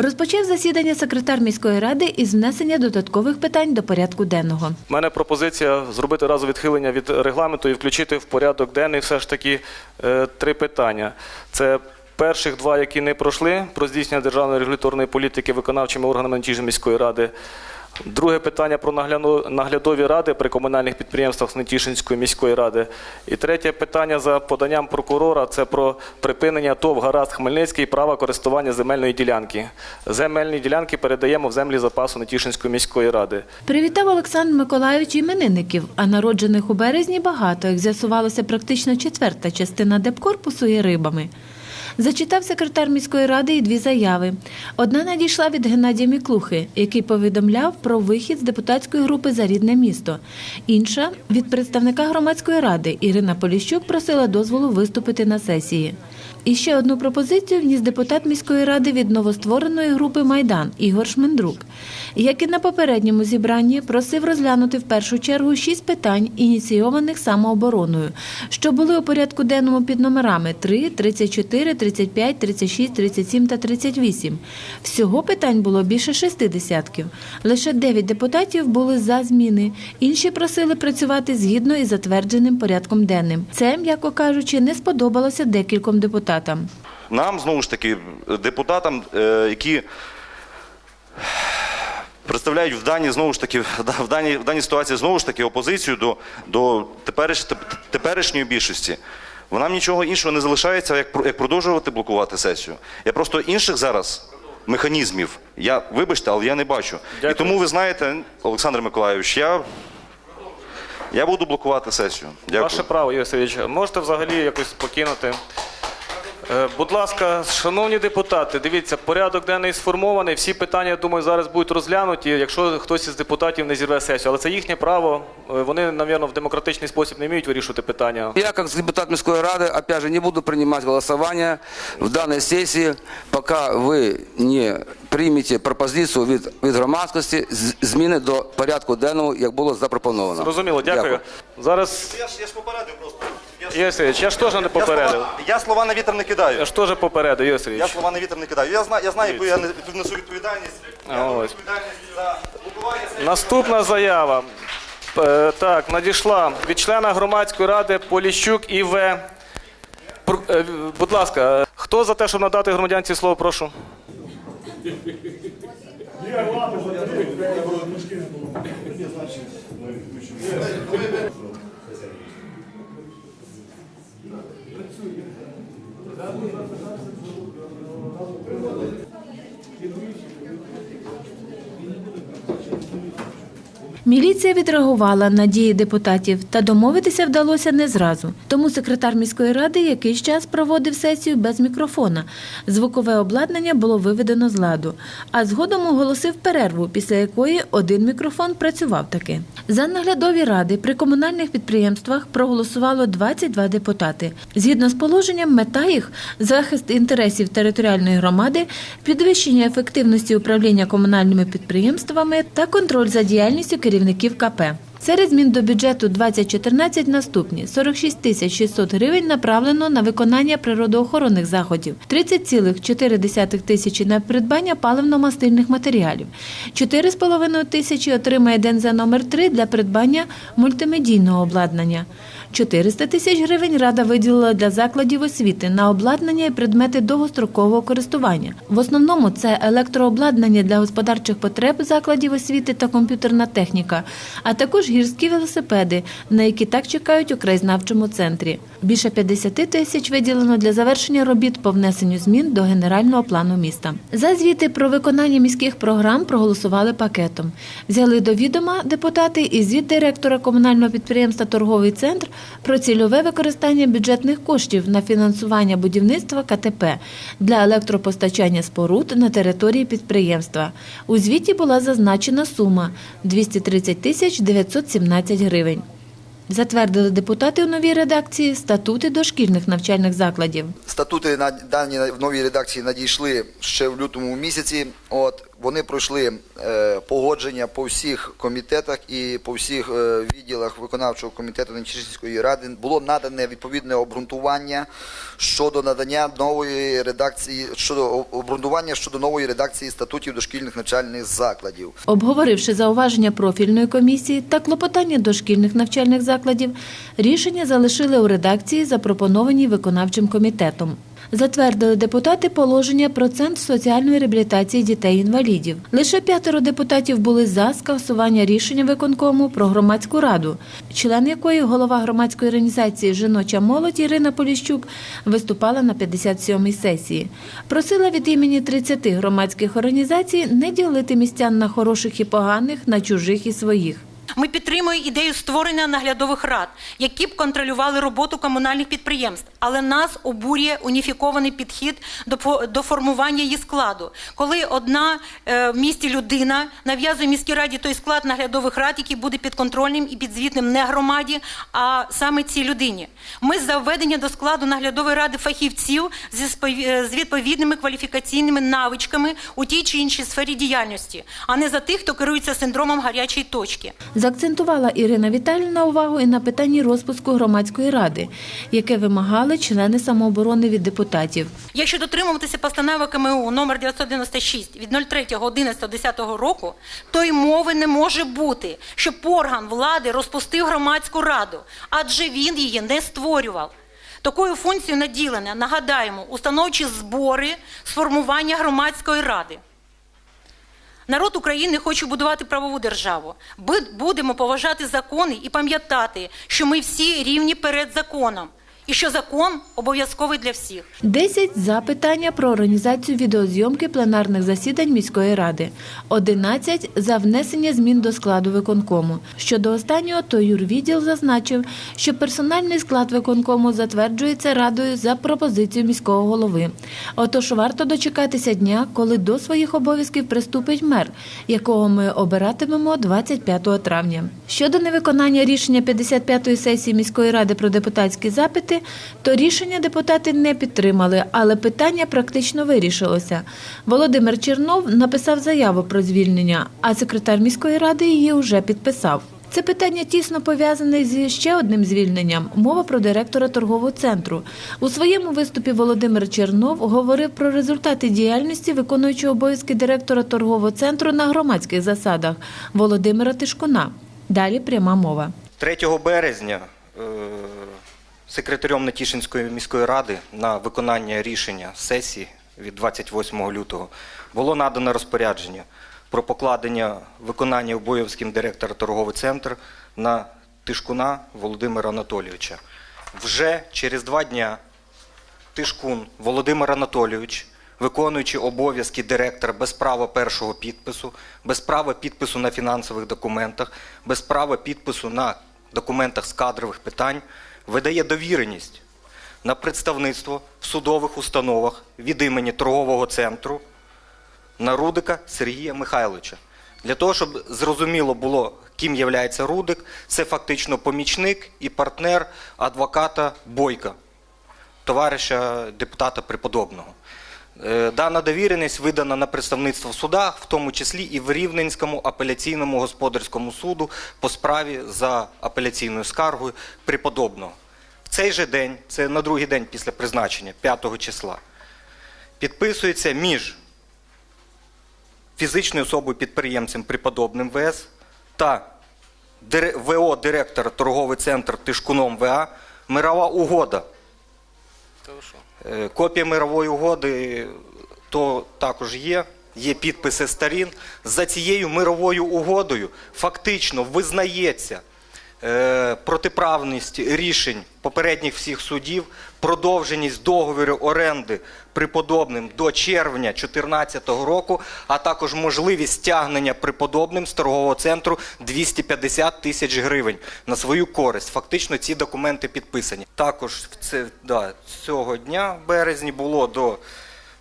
Розпочав засідання секретар міської ради із внесення додаткових питань до порядку денного. У мене пропозиція зробити разу відхилення від регламенту і включити в порядок денний все ж таки е, три питання. Це перших два, які не пройшли, про здійснення державної регуляторної політики виконавчими органами Нетіжної міської ради. Друге питання про наглядові ради при комунальних підприємствах Снетішинської міської ради. І третє питання за поданням прокурора це про припинення ТОВ Гаразд Хмельницький права користування земельної ділянки. Земельні ділянки передаємо в землі запасу Нетішинської міської ради. Привітав Олександр Миколайович іменинників, а народжених у березні багато, як з'ясувалося, практично четверта частина депкорпусу є рибами. Зачитав секретар міської ради і дві заяви. Одна надійшла від Геннадія Міклухи, який повідомляв про вихід з депутатської групи за рідне місто. Інша від представника громадської ради Ірина Поліщук просила дозволу виступити на сесії. І ще одну пропозицію вніс депутат міської ради від новоствореної групи Майдан Ігор Шмендрук. Як і на попередньому зібранні, просив розглянути в першу чергу шість питань, ініційованих самообороною, що були у порядку денному під номерами 3, 34, 35, 36, 37 та 38. Всього питань було більше шести десятків. Лише дев'ять депутатів були за зміни. Інші просили працювати згідно із затвердженим порядком денним. Це, м'яко кажучи, не сподобалося декільком депутатам. Нам знову ж таки, депутатам, е, які представляють в даній знову ж таки в даній, в даній ситуації знову ж таки опозицію до, до теперіш, теперішньої більшості. Нам нічого іншого не залишається, як, як продовжувати блокувати сесію. Я просто інших зараз механізмів, я вибачте, але я не бачу. Дякую. І тому ви знаєте, Олександр Миколаївич, я, я буду блокувати сесію. Дякую. Ваше право, Юрій Сергійович. Можете взагалі якось покинути. Е, Будь ласка, шановні депутати, дивіться, порядок денний сформований. Всі питання, я думаю, зараз будуть розглянуті, якщо хтось із депутатів не зірве сесію. Але це їхнє право. Е, Вони, напевно, в демократичний спосіб не вміють вирішувати питання. Я, как депутат Мирской Рады, опять же, не буду принимать голосование в данной сессии, пока вы не примете пропозицію від, від громадськості зміни до порядку денного, як було запропоновано. Зрозуміло, дякую. Зараз, Я ж, я ж попередив просто. Я, Юрій Сергійович, я ж теж не попередив. я слова на вітер не кидаю. Я ж теж попередив, Юрій Я Сергійович. слова на вітер не кидаю. Я знаю, я знаю, яку я не- несу відповідальність. Я А, несу ось. відповідальність за блокування. Наступна заява. Е, Так, надійшла від члена громадської ради Поліщук ІВ. Пр- е, Будь ласка, е, хто за те, щоб надати громадянці слово, прошу? Міліція відреагувала на дії депутатів, та домовитися вдалося не зразу. Тому секретар міської ради якийсь час проводив сесію без мікрофона. Звукове обладнання було виведено з ладу, а згодом оголосив перерву, після якої один мікрофон працював таки. За наглядові ради при комунальних підприємствах проголосувало 22 депутати. Згідно з положенням, мета їх захист інтересів територіальної громади, підвищення ефективності управління комунальними підприємствами та контроль за діяльністю керівників КП. Серед змін до бюджету 2014 наступні 46 тисяч 600 гривень направлено на виконання природоохоронних заходів, 30,4 тисячі на придбання паливно-мастильних матеріалів, 4,5 тисячі отримає ДНЗ номер 3 для придбання мультимедійного обладнання. 400 тисяч гривень рада виділила для закладів освіти на обладнання і предмети довгострокового користування. В основному це електрообладнання для господарчих потреб закладів освіти та комп'ютерна техніка, а також гірські велосипеди, на які так чекають у краєзнавчому центрі. Більше 50 тисяч виділено для завершення робіт по внесенню змін до генерального плану міста. За звіти про виконання міських програм проголосували пакетом. Взяли до відома депутати і звіт директора комунального підприємства Торговий центр про цільове використання бюджетних коштів на фінансування будівництва КТП для електропостачання споруд на території підприємства. У звіті була зазначена сума 230 тисяч 917 гривень. Затвердили депутати у новій редакції статути дошкільних навчальних закладів. Статути на дані в новій редакції надійшли ще в лютому місяці. От вони пройшли е, погодження по всіх комітетах і по всіх е, відділах виконавчого комітету Нечистівської ради. Було надане відповідне обґрунтування щодо надання нової редакції щодо обґрунтування щодо нової редакції статутів дошкільних навчальних закладів. Обговоривши зауваження профільної комісії та клопотання дошкільних навчальних закладів, рішення залишили у редакції, запропонованій виконавчим комітетом. Затвердили депутати положення про центр соціальної реабілітації дітей-інвалідів. Лише п'ятеро депутатів були за скасування рішення виконкому про громадську раду, член якої голова громадської організації Жіноча молодь Ірина Поліщук виступала на 57-й сесії. Просила від імені 30 громадських організацій не ділити містян на хороших і поганих, на чужих і своїх. Ми підтримуємо ідею створення наглядових рад, які б контролювали роботу комунальних підприємств. Але нас обурює уніфікований підхід до, формування її складу. Коли одна е, в місті людина нав'язує міській раді той склад наглядових рад, який буде підконтрольним і підзвітним не громаді, а саме цій людині. Ми за введення до складу наглядової ради фахівців е, з відповідними кваліфікаційними навичками у тій чи іншій сфері діяльності, а не за тих, хто керується синдромом гарячої точки. Заакцентувала Ірина Віталіївна увагу і на питанні розпуску громадської ради, яке вимагали члени самооборони від депутатів. Якщо дотримуватися постанови КМУ номер 996 від 03.11.10 року, то й мови не може бути, щоб орган влади розпустив громадську раду, адже він її не створював. Такою функцією наділення, нагадаємо, установчі збори сформування громадської ради. Народ України хоче будувати правову державу. Будемо поважати закони і пам'ятати, що ми всі рівні перед законом, і що закон обов'язковий для всіх. 10 за питання про організацію відеозйомки пленарних засідань міської ради, 11 за внесення змін до складу виконкому. Щодо останнього, то юрвідділ зазначив, що персональний склад виконкому затверджується радою за пропозицією міського голови. Отож, варто дочекатися дня, коли до своїх обов'язків приступить мер, якого ми обиратимемо 25 травня. Щодо невиконання рішення 55-ї сесії міської ради про депутатські запити, то рішення депутати не підтримали, але питання практично вирішилося. Володимир Чернов написав заяву про звільнення, а секретар міської ради її вже підписав. Це питання тісно пов'язане зі ще одним звільненням. Мова про директора торгового центру. У своєму виступі Володимир Чернов говорив про результати діяльності виконуючого обов'язки директора торгового центру на громадських засадах Володимира Тишкуна. Далі пряма мова. 3 березня е, секретарем Нетішинської міської ради на виконання рішення сесії від 28 лютого було надано розпорядження про покладення виконання обов'язків директора торговий центр на Тишкуна Володимира Анатолійовича. Вже через два дня Тишкун Володимир Анатолійович, виконуючи обов'язки директора без права першого підпису, без права підпису на фінансових документах, без права підпису на документах з кадрових питань, видає довіреність на представництво в судових установах від імені торгового центру на Рудика Сергія Михайловича. Для того, щоб зрозуміло було, ким є Рудик, це фактично помічник і партнер адвоката Бойка товариша депутата Преподобного. Е, Дана довіреність видана на представництво в судах, в тому числі і в Рівненському апеляційному господарському суду по справі за апеляційною скаргою Преподобного. В цей же день, це на другий день після призначення, 5 числа, підписується між фізичною особою підприємцем Преподобним ВС та ВО директора торговий центр Тишкуном ВА мирова угода. Е, Копія мирової угоди то також є. Є підписи сторін. За цією мировою угодою фактично визнається е, протиправність рішень попередніх всіх судів, продовженість договору оренди преподобним до червня 2014 року, а також можливість стягнення преподобним з торгового центру 250 тисяч гривень на свою користь. Фактично ці документи підписані. Також це, да, цього дня, в березні, було до е,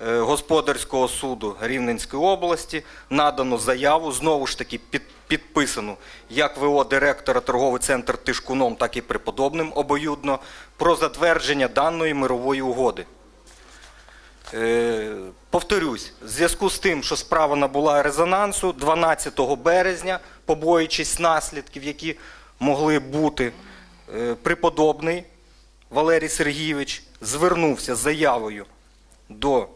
господарського суду Рівненської області надано заяву, знову ж таки під, підписану як ВО директора торговий центр Тишкуном, так і преподобним обоюдно, про затвердження даної мирової угоди. Е, Повторюсь, в зв'язку з тим, що справа набула резонансу 12 березня, побоюючись наслідків, які могли бути, е, преподобний Валерій Сергійович звернувся з заявою до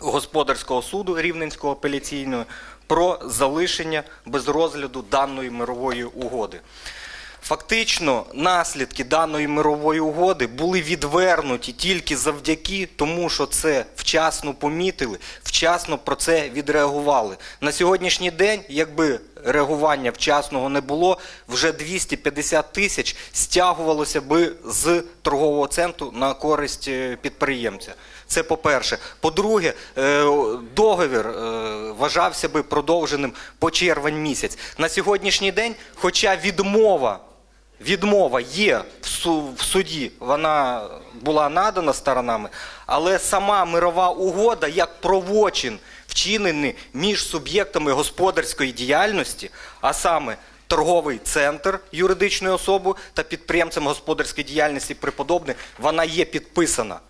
господарського суду Рівненського апеляційного про залишення без розгляду даної мирової угоди. Фактично, наслідки даної мирової угоди були відвернуті тільки завдяки тому, що це вчасно помітили, вчасно про це відреагували. На сьогоднішній день, якби реагування вчасного не було, вже 250 тисяч стягувалося би з торгового центру на користь е, підприємця. Це по-перше. По-друге, е, договір е, вважався би продовженим по червень місяць. На сьогоднішній день, хоча відмова відмова є в суді, вона була надана сторонами, але сама мирова угода як правочин вчинений між суб'єктами господарської діяльності, а саме торговий центр юридичної особи та підприємцем господарської діяльності преподобне, вона є підписана.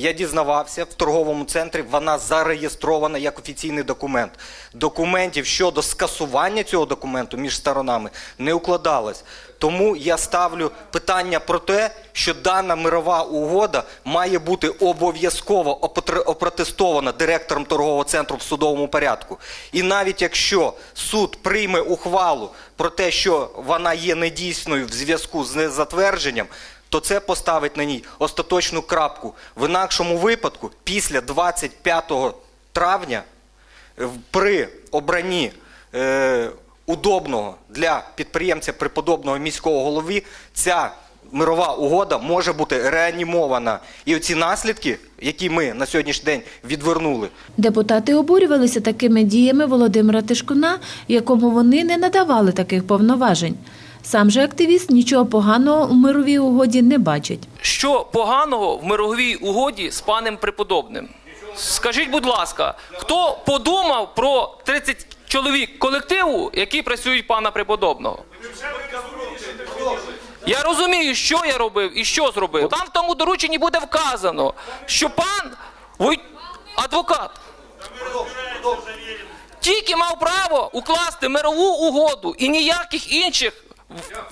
Я дізнавався в торговому центрі, вона зареєстрована як офіційний документ. Документів щодо скасування цього документу між сторонами не укладалось. Тому я ставлю питання про те, що дана мирова угода має бути обов'язково опротестована директором торгового центру в судовому порядку. І навіть якщо суд прийме ухвалу про те, що вона є недійсною в зв'язку з незатвердженням, то це поставить на ній остаточну крапку. В інакшому випадку, після 25 травня, при обранні е, удобного для підприємця преподобного міського голови, ця мирова угода може бути реанімована. І оці наслідки, які ми на сьогоднішній день відвернули, Депутати обурювалися такими діями Володимира Тишкуна, якому вони не надавали таких повноважень. Сам же активіст нічого поганого у мировій угоді не бачить. Що поганого в мировій угоді з паном преподобним? Скажіть, будь ласка, хто подумав про 30 чоловік колективу, які працюють пана преподобного? Я розумію, що я робив і що зробив. Там в тому дорученні буде вказано, що пан Вой... адвокат тільки мав право укласти мирову угоду і ніяких інших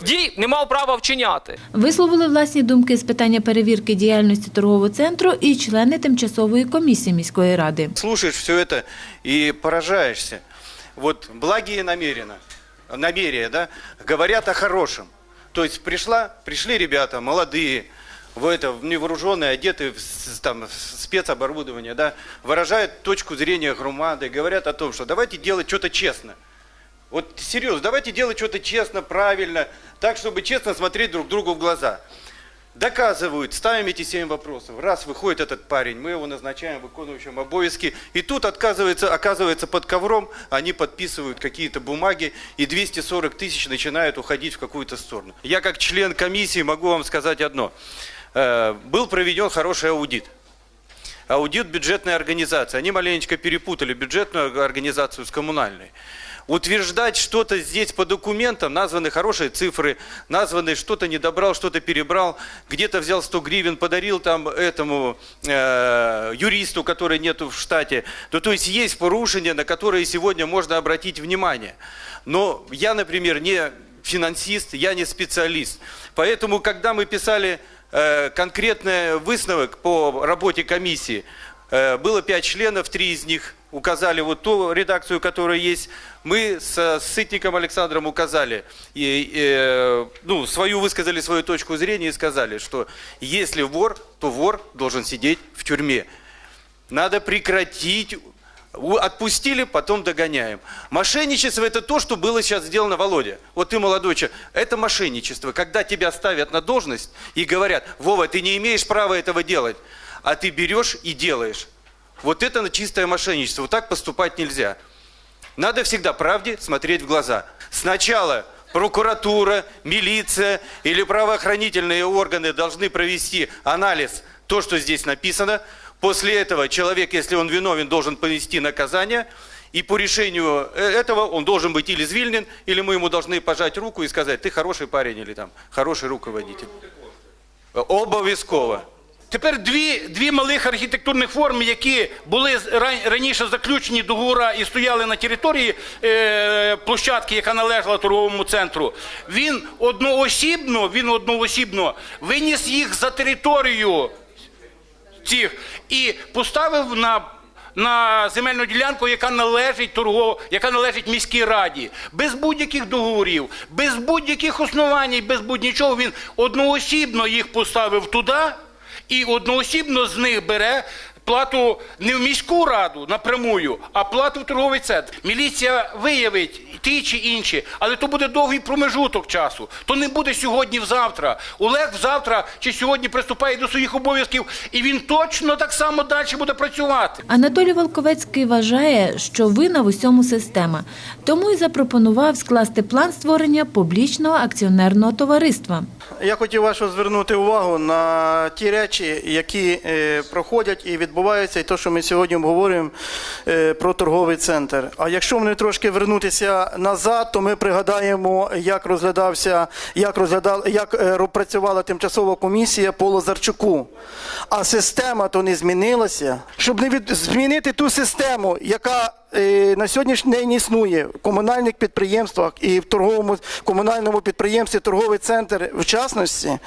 дій не мав права вчиняти. Висловили власні думки з питання перевірки діяльності торгового центру і члени тимчасової комісії міської ради. слушаешь все это и поражаешься. Вот благие намеренно, намерения, да, говорят о хорошем. То есть пришла, пришли ребята молодые, в это, в невооруженные, одеты в с- там, в спецоборудование, да, выражают точку зрения громады, говорят о том, что давайте делать что-то честно. Вот серьезно, давайте делать что-то честно, правильно, так, чтобы честно смотреть друг другу в глаза. Доказывают, ставим эти семь вопросов. Раз выходит этот парень, мы его назначаем выполняющим обовязки. И тут отказывается, оказывается под ковром, они подписывают какие-то бумаги, и 240 тысяч начинают уходить в какую-то сторону. Я как член комиссии могу вам сказать одно. Э, Был проведен хороший аудит. Аудит бюджетной организации. Они маленечко перепутали бюджетную организацию с коммунальной. Утверждать что-то здесь по документам, названы хорошие цифры, названы что-то не добрал, что-то перебрал, где-то взял 100 гривен, подарил там этому э, юристу, который нету в штате. Ну, то есть есть порушения, на которые сегодня можно обратить внимание. Но я, например, не финансист, я не специалист. Поэтому, когда мы писали э, конкретный высновок по работе комиссии, э, было пять членов, три из них указали вот ту редакцию, которая есть. Мы с Сытником Александром указали, и, э, ну, свою высказали свою точку зрения и сказали, что если вор, то вор должен сидеть в тюрьме. Надо прекратить. Отпустили, потом догоняем. Мошенничество это то, что было сейчас сделано, Володя. Вот ты молодой человек. Это мошенничество. Когда тебя ставят на должность и говорят, Вова, ты не имеешь права этого делать, а ты берешь и делаешь. Вот это чистое мошенничество. Вот так поступать нельзя. Надо всегда правде смотреть в глаза. Сначала прокуратура, милиция или правоохранительные органы должны провести анализ то, что здесь написано. После этого человек, если он виновен, должен понести наказание. И по решению э, этого он должен быть или звільнен, или мы ему должны пожать руку и сказать, ты хороший парень или там хороший руководитель. Обов'язково. Тепер дві, дві малих архітектурних форми, які були раніше заключені договора і стояли на території е, площадки, яка належала торговому центру. Він одноосібно, він одноосібно виніс їх за територію цих і поставив на. На земельну ділянку, яка належить торгов, яка належить міській раді, без будь-яких договорів, без будь-яких основань, без будь-нічого він одноосібно їх поставив туди і одноосібно з них бере плату не в міську раду напрямую, а плату в торговий центр. Міліція виявить ті чи інші, але то буде довгий промежуток часу. То не буде сьогодні-завтра. Олег завтра чи сьогодні приступає до своїх обов'язків, і він точно так само далі буде працювати. Анатолій Волковецький вважає, що вина в усьому система, тому й запропонував скласти план створення публічного акціонерного товариства. Я хотів вашу звернути увагу на ті речі, які е, проходять і відбуваються, і те, що ми сьогодні обговорюємо е, про торговий центр. А якщо вони трошки вернутися назад, то ми пригадаємо, як розглядався, як розглядав, як е, працювала тимчасова комісія по Лазарчуку. А система то не змінилася. Щоб не від... змінити ту систему, яка на сьогоднішній день існує в комунальних підприємствах і в торговому комунальному підприємстві торговий центр в частності.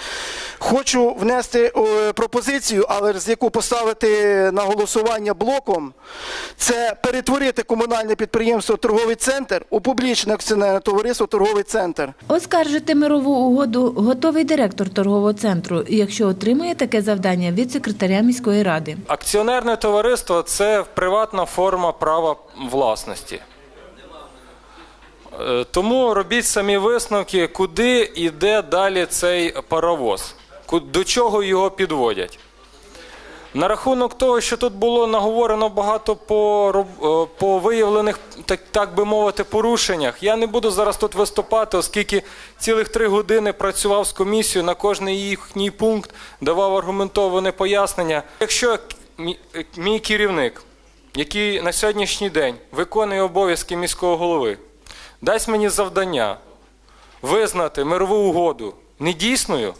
Хочу внести е, пропозицію, але з яку поставити на голосування блоком. Це перетворити комунальне підприємство торговий центр у публічне акціонерне товариство торговий центр. Оскаржити мирову угоду готовий директор торгового центру, якщо отримує таке завдання від секретаря міської ради. Акціонерне товариство це приватна форма права власності. Е, Тому робіть самі висновки, куди йде далі цей паровоз, до чого його підводять. На рахунок того, що тут було наговорено багато по, е, по виявлених, так, так би мовити, порушеннях, я не буду зараз тут виступати, оскільки цілих три години працював з комісією на кожний їхній пункт, давав аргументоване пояснення. Якщо мій керівник, який на сьогоднішній день виконує обов'язки міського голови, дасть мені завдання визнати мирову угоду недійсною,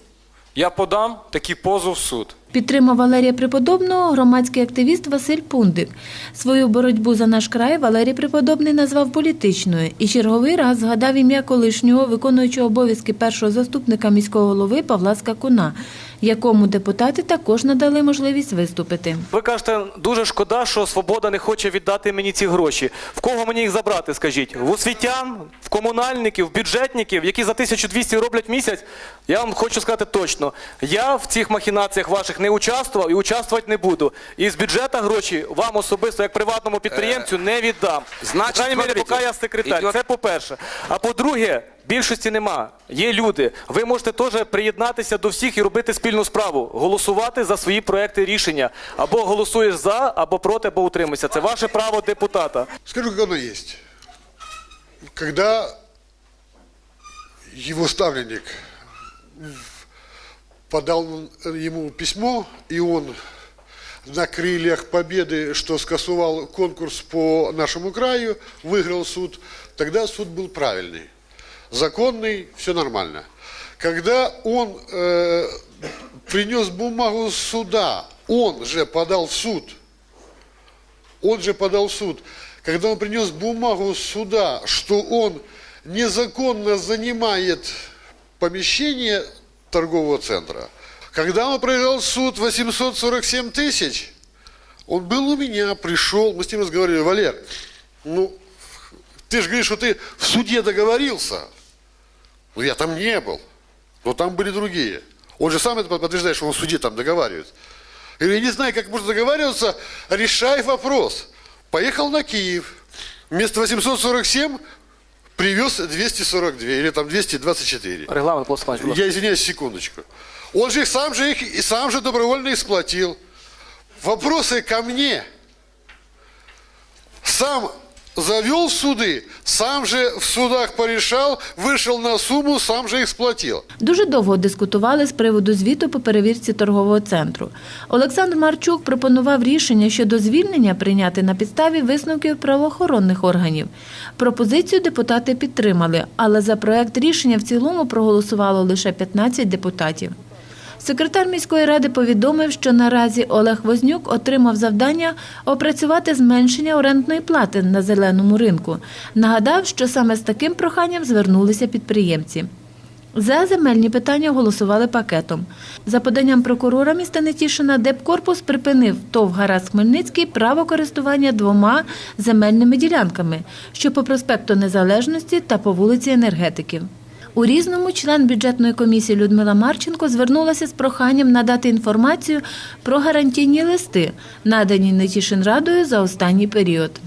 я подам такий позов в суд. Підтримав Валерія Преподобного громадський активіст Василь Пундик. Свою боротьбу за наш край Валерій Преподобний назвав політичною і черговий раз згадав ім'я колишнього виконуючого обов'язки першого заступника міського голови Павла Скакуна, якому депутати також надали можливість виступити. Ви кажете, дуже шкода, що свобода не хоче віддати мені ці гроші. В кого мені їх забрати, скажіть? В освітян, в комунальників, в бюджетників, які за 1200 роблять місяць. Я вам хочу сказати точно. Я в цих махінаціях ваших не участвував і участвувати не буду. І з бюджету гроші вам особисто, як приватному підприємцю, не віддам. значить, крайній мірі, смотрите, поки я секретар. Це по-перше. А по-друге, більшості нема. Є люди. Ви можете теж приєднатися до всіх і робити спільну справу. Голосувати за свої проекти рішення. Або голосуєш за, або проти, або утримуйся. Це ваше право депутата. Скажу, как оно есть. Когда его ставленник подал ему письмо, и он на крыльях победы, что скасовал конкурс по нашему краю, выиграл суд, тогда суд был правильный, законный, все нормально. Когда он э, принес бумагу суда, он же подал в суд – он же подал в суд. Когда он принес бумагу суда, что он незаконно занимает помещение торгового центра, когда он проиграл суд 847 тысяч, он был у меня, пришел, мы с ним разговаривали, Валер, ну, ты же говоришь, что ты в суде договорился. Ну, я там не был, но там были другие. Он же сам это подтверждает, что он в суде там договаривается. Я я не знаю, как можно договариваться, решай вопрос. Поехал на Киев. Вместо 847 привез 242 или там 224. Регламент ласка. Я извиняюсь, секундочку. Он же их сам же их и сам же добровольно исплатил. Вопросы ко мне. Сам завел в суды, сам же в судах порешал, вышел на сумму, сам же их сплатил. Дуже довго дискутували з приводу звіту по перевірці торгового центру. Олександр Марчук пропонував рішення щодо звільнення прийняти на підставі висновків правоохоронних органів. Пропозицію депутати підтримали, але за проект рішення в цілому проголосувало лише 15 депутатів. Секретар міської ради повідомив, що наразі Олег Вознюк отримав завдання опрацювати зменшення орендної плати на зеленому ринку. Нагадав, що саме з таким проханням звернулися підприємці. За земельні питання голосували пакетом. За поданням прокурора міста Нетішина, Депкорпус припинив ТОВ Гараз Хмельницький право користування двома земельними ділянками, що по проспекту Незалежності та по вулиці Енергетиків. У різному член бюджетної комісії Людмила Марченко звернулася з проханням надати інформацію про гарантійні листи, надані Нетішин радою за останній період.